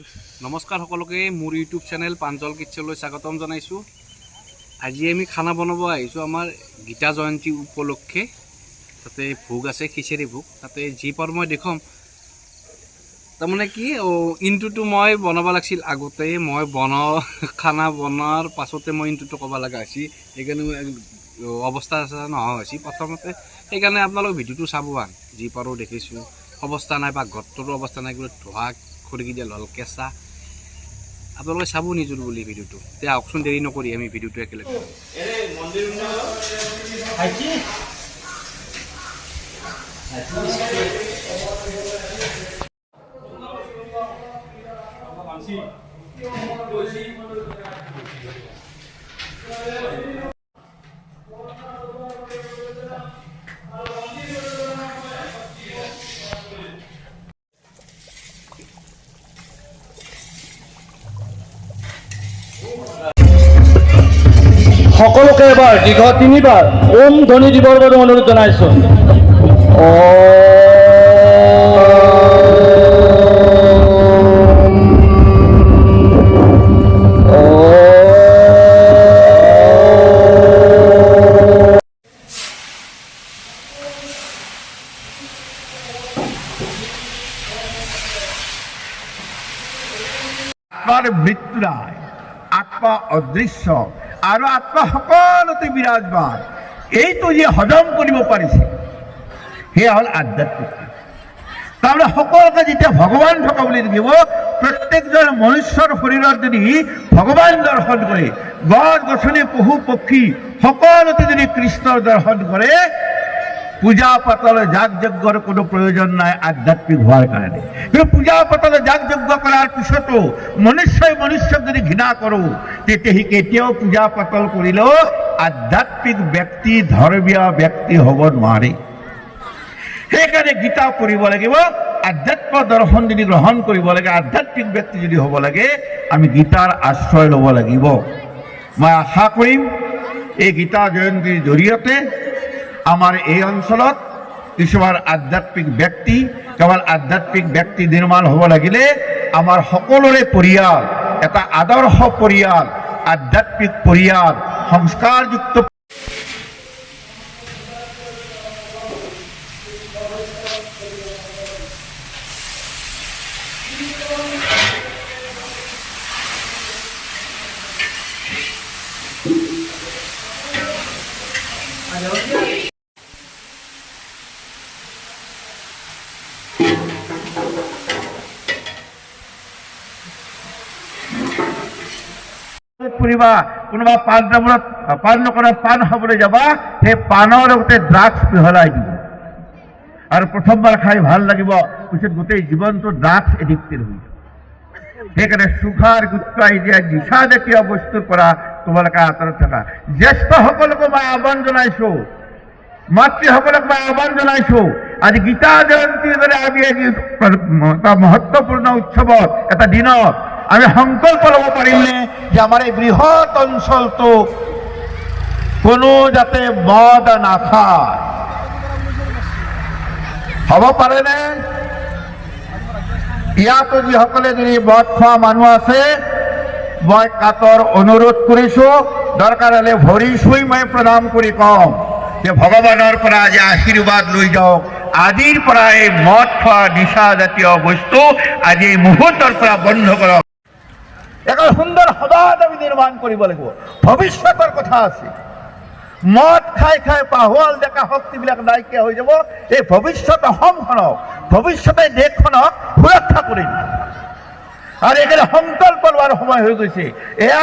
নমস্কাৰ সকলোকে মোৰ ইউটিউব চেনেল প্ৰাঞ্জল কিটচলৈ স্বাগতম জনাইছোঁ। আজি আমি খানা বনাব আহিছোঁ আমাৰ গীতা জয়ন্তী উপলক্ষে। তাতে ভোগ আছে খিচিৰি ভোগ। তাতে যি পাৰোঁ মই দেখুৱাম। তাৰমানে কি ইনটোতো মই বনাব লাগিছিল আগতে। মই বনাওঁ খানা বনোৱাৰ পাছতে মই ইনটোতো ক'ব লগা হৈছে। সেইকাৰণে অৱস্থা নোহোৱা হৈছে। প্ৰথমতে সেইকাৰণে আপোনালোক ভিডিঅ'টো চাব যি পাৰোঁ দেখিছোঁ। অৱস্থা নাই পাকঘৰটোৰো অৱস্থা নাই গোটেই ধোঁৱা খৰিকি দিয়া হ'ল কেঁচা। আপোনালোকে চাব নিজৰ বুলি ভিডিঅ'টো। এতিয়া আহকচোন দেৰি নকৰি আমি ভিডিঅ'টো একেলগে। সকলোকে এবাৰ দীৰ্ঘ তিনিবাৰ ওম ধ্বনি দিবৰ বাবে অনুৰোধ জনাইছোঁ। মৃত্যু নাই। আত্মা অদৃশ্য আৰু আত্মা সকলোতে বিৰাজমান। এইটো যে হজম কৰিব পাৰিছে, সেয়া হ'ল আধ্যাত্মিক তাৰমানে সকলোকে যেতিয়া ভগৱান থকা বুলি দেখিব প্ৰত্যেকজন মনুষ্যৰ শৰীৰত যদি ভগৱান দৰ্শন কৰে গছ গছনি পশু পক্ষী সকলোতে যদি কৃষ্ণৰ দৰ্শন কৰে পূজা পাতলে যাগ যজ্ঞৰ কোনো প্ৰয়োজন নাই, আধ্যাত্মিক হোৱাৰ কাৰণে কিন্তু পূজা পাতলে যাগ যজ্ঞ কৰাৰ পিছতো মনুষ্যই মনুষ্যক যদি ঘৃণা তেতিয়া সি কেতিয়াও পূজা পাতল কৰিলেও আধ্যাত্মিক ব্যক্তি ধৰ্মীয় ব্যক্তি হ'ব নোৱাৰে। সেইকাৰণে গীতা পঢ়িব লাগিব আধ্যাত্ম দৰ্শন যদি গ্ৰহণ কৰিব লাগে, আধ্যাত্মিক ব্যক্তি যদি হ'ব লাগে, আমি গীতাৰ আশ্ৰয় ল'ব লাগিব। মই আশা কৰিম, এই গীতা জয়ন্তীৰ জৰিয়তে আমাৰ এই অঞ্চলত কিছুমান আধ্যাত্মিক ব্যক্তি, কেৱল আধ্যাত্মিক ব্যক্তি নিৰ্মাণ হ'ব লাগিলে আমাৰ সকলোৰে পৰিয়াল, এটা আদৰ্শ পৰিয়াল, আধ্যাত্মিক পৰিয়াল, সংস্কাৰযুক্ত ফুৰিবা কোনোবা পাণ তামোলত পাণ দোকানত পাণ খাবলৈ যাবা, সেই পাণৰ লগতে ড্ৰাগছ মিহলাই দিব। আৰু প্ৰথমবাৰ খাই ভালো লাগিব, পিছত গোটেই জীৱনটো ড্ৰাগছ এডিক্টেড হৈ সেইকাৰণে চুখাৰ গুটকা এতিয়া নিচাজাতীয় বস্তুৰ পৰা তোমালোকে আঁতৰত থকা। জ্যেষ্ঠসকলকো মই আহ্বান জনাইছো, মাতৃসকলক মই আহ্বান জনাইছো, আজি গীতা জয়ন্তীৰ দৰে আমি আজি এটা মহত্বপূৰ্ণ উৎসৱত এটা দিনত আমি সংকল্প ল'ব পাৰিমনে? যে আমাৰ এই বৃহৎ অঞ্চলটো কোনো যাতে মদ নাখায় হ'ব পাৰেনে ইয়াতো যিসকলে যদি মদ খোৱা মানুহ আছে, মই কাতৰ অনুৰোধ কৰিছো, দৰকাৰ হ'লে ভৰি চুই মই প্ৰণাম কৰি কওঁ যে ভগৱানৰ পৰা আজি আশীৰ্বাদ লৈ যাওক। আজিৰ পৰা এই মদ খোৱা নিচা জাতীয় বস্তু আজি এই মুহূৰ্তৰ পৰা বন্ধ কৰক। এখন সুন্দৰ সমাজ আমি নিৰ্মাণ কৰিব লাগিব ভৱিষ্যতৰ কথা আছে। মদ খাই খাই পাহোৱাল ডেকা শক্তিবিলাক নাইকিয়া হৈ যাব। এই ভৱিষ্যত অসমখনক ভৱিষ্যতে দেশখনক সুৰক্ষা কৰিম। আৰু এইকাৰণে সংকল্প লোৱাৰ সময় হৈ গৈছে। এয়া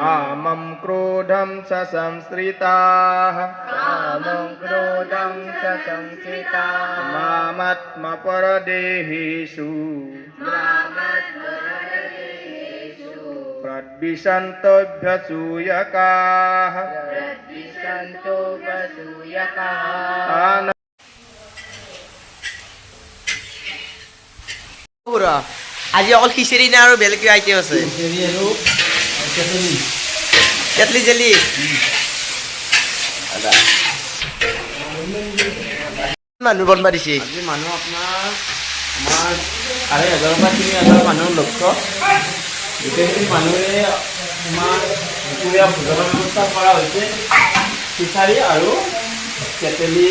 कामं क्रोधं च संश्रिताः कामं क्रोधं च संश्रिताः मामत्मपरदेहेषु प्रद्विषन्तभ्यसूयकाः प्रद्विषन्तो वसूयकाः आन পুৰা আজি অকল খিচিৰি নে আৰু বেলেগ কিবা আইটেম আছে কেটলি জেলি। মানুহ বনবা দিছে আজি মানুহ আপোনাৰ, আমাৰ আঢ়ৈ হাজাৰৰ পৰা তিনি হাজাৰ মানুহ লক্ষ্য। গোটেইখিনি মানুহে তোমাৰ দুপৰীয়া ভোজনৰ ব্যৱস্থা কৰা হৈছে। খিচাৰী আৰু কেটেলি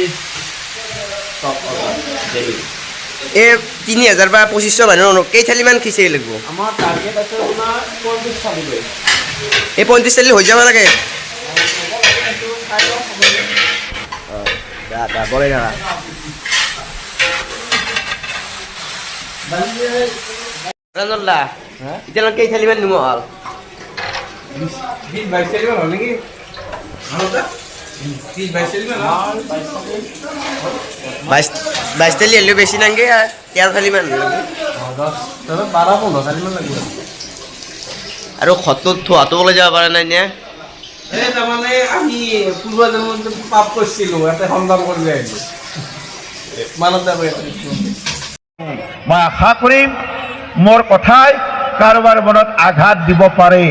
চব জেলি এই তিনি হাজাৰ বা পঁচিছশ মানুহ কেই থালিমান খিচিৰি লাগিব। পঞ্চাছ এই পঁয়ত্ৰিছ থালি হৈ যাব লাগে এতিয়ালৈকে কেই থালিমান নিমখ হ'ল? বিশ বাইছ থালি হ'লেও বেছি নাংগে তেৰ থালিমান বাৰ পোন্ধৰ চালিমান লাগিব আৰু খতত থোৱাটো ওলাই যাব পাৰে নাই নে? এই তাৰমানে আমি পূৰ্বজন্মত পাপ কৰিছিলোঁ ইয়াতে সন্ধান কৰি আহিলোঁ। মানৱ মই আশা কৰিম মোৰ কথাই কাৰোবাৰ মনত আঘাত দিব পাৰে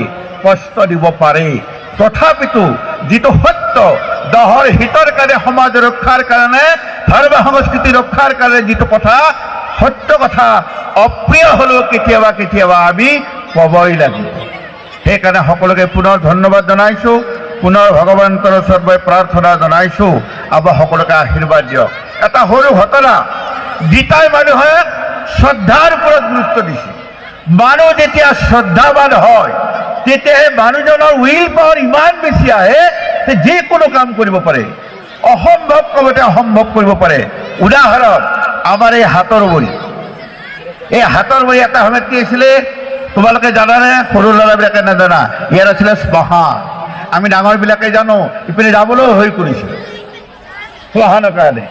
কষ্ট দিব পাৰে। তথাপিতো যিটো সত্য দহৰ হিতৰ কাৰণে সমাজ ৰক্ষাৰ কাৰণে ধৰ্ম সংস্কৃতি ৰক্ষাৰ কাৰণে যিটো কথা, সত্য কথা, অপ্ৰিয় হ'লেও কেতিয়াবা কেতিয়াবা আমি ক'বই লাগিব। সেইকাৰণে সকলোকে পুনৰ ধন্যবাদ জনাইছোঁ, পুনৰ ভগৱন্তৰ ওচৰত মই প্ৰাৰ্থনা জনাইছোঁ আৰু সকলোকে আশীৰ্বাদ দিয়ক। এটা সৰু ঘটনা গীতাই মানুহে শ্ৰদ্ধাৰ ওপৰত গুৰুত্ব দিছে। মানুহ যেতিয়া শ্ৰদ্ধাৱান হয়, তেতিয়াহে মানুহজনৰ উইল পাৱাৰ ইমান বেছি আহে যে যিকোনো কাম কৰিব পাৰে। অসম্ভৱ কামতে সম্ভৱ কৰিব পাৰে। উদাহৰণ, আমাৰ এই হাতৰ বৰি এই হাতৰ বৰি এটা সময়ত কি আছিলে? তোমালোকে জানানে? সৰু ল'ৰাবিলাকে নাজানা। ইয়াত আছিলে শ্মশান আমি ডাঙৰবিলাকে জানো, ইপিনে যাবলৈও হৈ কৰিছিল শ্মশানৰ কাৰণে।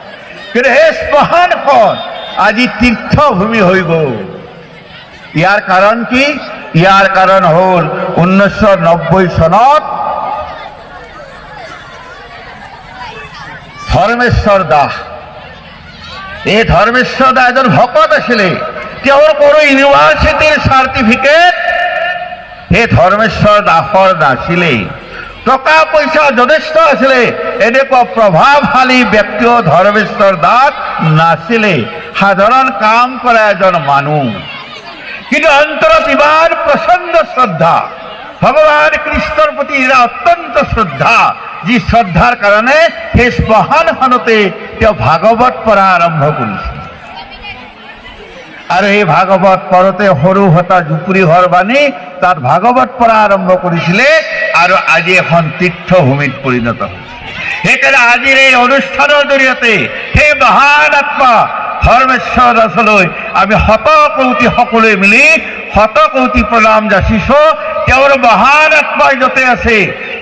কিন্তু সেই শ্মশানখন আজি তীৰ্থভূমি হৈ গ'ল। ইয়াৰ কাৰণ কি? ইয়াৰ কাৰণ হ'ল ঊনৈছশ নব্বৈ চনত ধৰ্মেশ্বৰ দাস এই ধৰ্মেশ্বৰ দাস এজন ভকত আছিলে তেওঁৰ কোনো ইউনিভাৰ্চিটিৰ চাৰ্টিফিকেট সেই ধৰ্মেশ্বৰ দাসৰ নাছিলে টকা পইচা যথেষ্ট আছিলে এনেকুৱা প্ৰভাৱশালী ব্যক্তিও ধৰ্মেশ্বৰ দাস নাছিলে সাধাৰণ কাম কৰা এজন মানুহ কিন্তু অন্তৰত ইমান প্ৰচণ্ড শ্ৰদ্ধা ভগৱান কৃষ্ণৰ প্ৰতি অত্যন্ত শ্ৰদ্ধা যি শ্ৰদ্ধাৰ কাৰণে সেই শ্মশানখনতে তেওঁ ভাগৱত পঢ়া আৰম্ভ কৰিছিল আৰু এই ভাগৱত পঢ়োতে সৰু হতা জুপুৰি ঘৰ বান্ধি তাত ভাগৱত পঢ়া আৰম্ভ কৰিছিলে আৰু আজি এখন তীৰ্থভূমিত পৰিণত হৈছে সেইকাৰণে আজিৰ এই অনুষ্ঠানৰ জৰিয়তে সেই মহান আত্মা ধৰ্মেশ্বৰ দাসলৈ আমি শত কৌটি সকলোৱে মিলি শত কৌটি প্ৰণাম যাচিছো তেওঁৰ মহান আত্মাই য'তে আছে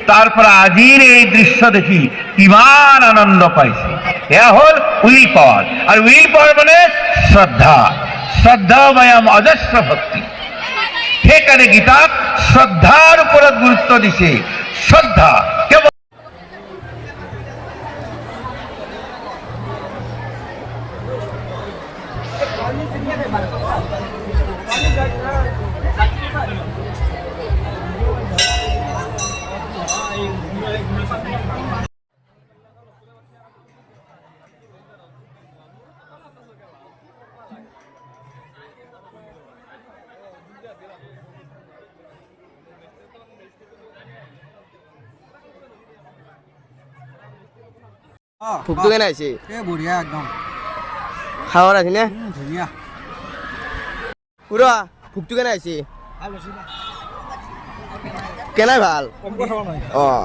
তাৰ আজির এই দৃশ্য দেখি, ইমান আনন্দ পাইছে। এয়া হ'ল উইল পাওয়ার। আর উইল পাওয়ার মানে শ্রদ্ধা। শ্ৰদ্ধাময়াম অজস্র ভক্তি। সেখানে গীতা শ্রদ্ধার উপর গুরুত্ব দিছে। শ্ৰদ্ধা ভোকটো কেনে হৈছে এই বঢ়িয়া একদম খাৱাৰ আছে নে ধুনীয়া পুৰা ভোকটো কেনে হৈছে কেনে ভালো? অঁ।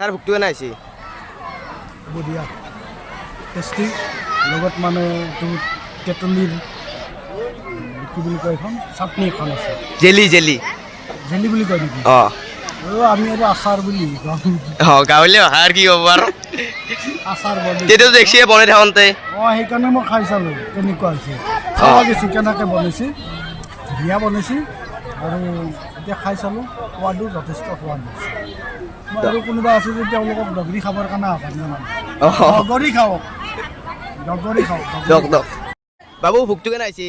তাৰ কেনে হৈছে বঢ়িয়া টেষ্টি লগত মানে এইটো তেঁতুলিৰ কি বুলি কয় এখন চাটনি এখন আছে। Jelly jelly. জেলি বুলি কয় নেকি? অ' আমি আৰু আচাৰ বুলি গাঁৱলীয়া ভাষা কি ক'ব আৰু? আচাৰ বনাই তেতিয়াতো দেখিয়ে বনাই থাকোঁতে। অঁ সেইকাৰণে মই খাই চালোঁ কেনেকুৱা হৈছে। চাব গৈছোঁ কেনেকৈ বনাইছে ধুনীয়া বনাইছে আৰু এতিয়া খাই চালোঁ সোৱাদো যথেষ্ট সোৱাদ হৈছে। আৰু কোনোবা আছে যদি তেওঁলোকক দগৰি খাবৰ কাৰণে আহ্বান জনাম। অঁ। দগৰি খাওক। দগৰি খাওক বাবু ভোগটো কেনে হৈছে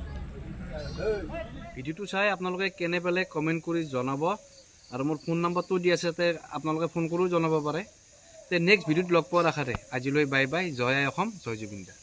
ভিডিঅ'টো চাই আপোনালোকে কেনে পালে কমেণ্ট কৰি জনাব। আৰু মোৰ ফোন নম্বৰটো দি আছে তাতে আপোনালোকে ফোন কৰিও জনাব পাৰে। তে নেক্সট ভিডিঅ'ত লগ পোৱাৰ আশাৰে আজিলৈ বাই বাই জয় আই অসম জয় জুবিন দা।